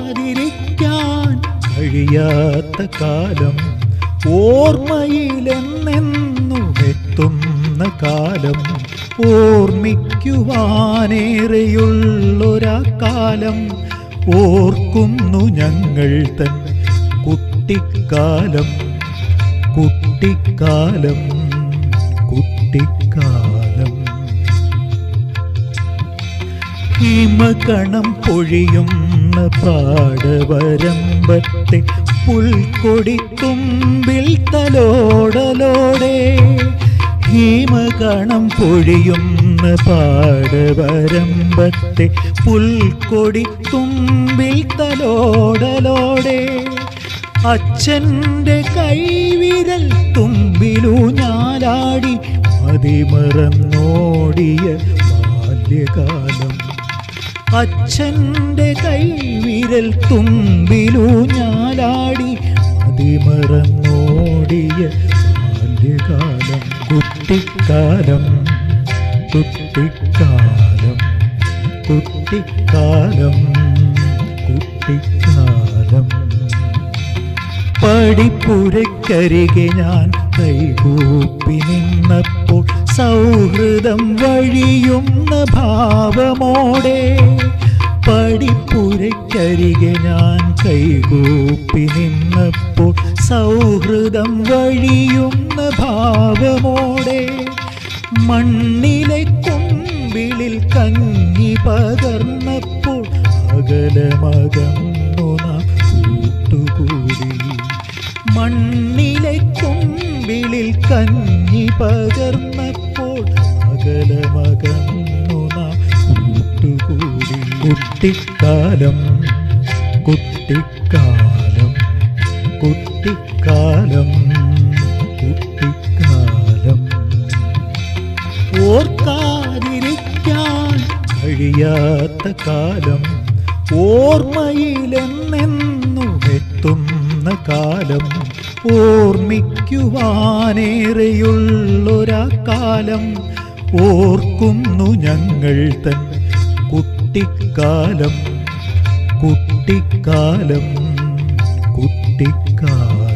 ഓർക്കാതിരിക്കാൻ കഴിയാത്ത കാലം ഓർമ്മയിലെന്നെന്നും എത്തുന്ന കാലം ഓ കാലം ഓർക്കുന്നു ഞങ്ങൾ തൻ കുട്ടിക്കാലം. കുട്ടിക്കാലം കുട്ടിക്കാലം. ഹിമകണം പൊഴിയുന്ന പാടവരമ്പത്തെ പുൽക്കൊടി തുമ്പിൽ തലോടലോടെ ഹിമകണം പൊഴിയുന്ന പാടവരമ്പത്തെ പുൽക്കൊടി തുമ്പിൽ തലോടലോടെ. അച്ഛന്റെ കൈവിരൽ തുമ്പിലു ഞാലാടി മതിമറന്നോടിയ ബാല്യകാലം. അച്ഛന്റെ കൈവിരൽ തുമ്പിലു ഞാലാടി മതിമറന്നോടിയ ബാല്യകാലം. കുട്ടിക്കാലം. കുട്ടിക്കാലം കുട്ടിക്കാലം കുട്ടിക്കാലം. പടിപ്പുരക്കരികെ ഞാൻ കൈകൂപ്പി നിന്നപ്പോൾ സൗഹൃദം വഴിയുന്ന ഭാവമോടെ പടിപ്പുരക്കരികെ ഞാൻ കൈകൂപ്പി നിന്നപ്പോൾ സൗഹൃദം വഴിയുന്ന ഭാവമോടെ മണ്ണിലെ കൊമ്പിളിൽ കഞ്ഞി പകർന്നപ്പോൾ അകലമകന്നു നാം കൂട്ടുകൂടി. മണ്ണിലെ കൊമ്പിളിൽ കഞ്ഞി പകർന്നപ്പോൾ അകലമകന്നു നാം കുട്ടിക്കാലം കുട്ടിക്കാലം കുട്ടിക്കാലം. ഓർക്കാതിരിക്കാൻ കഴിയാത്ത കാലം ഓർമ്മയിലെന്നെന്നു എത്തുന്ന കാലം ഓർമ്മിക്കുവാനേറെയുള്ളൊരാ കാലം ഓർക്കുന്നു ഞങ്ങൾ തൻ കുട്ടിക്കാലം കുട്ടിക്കാലം കുട്ടിക്കാലം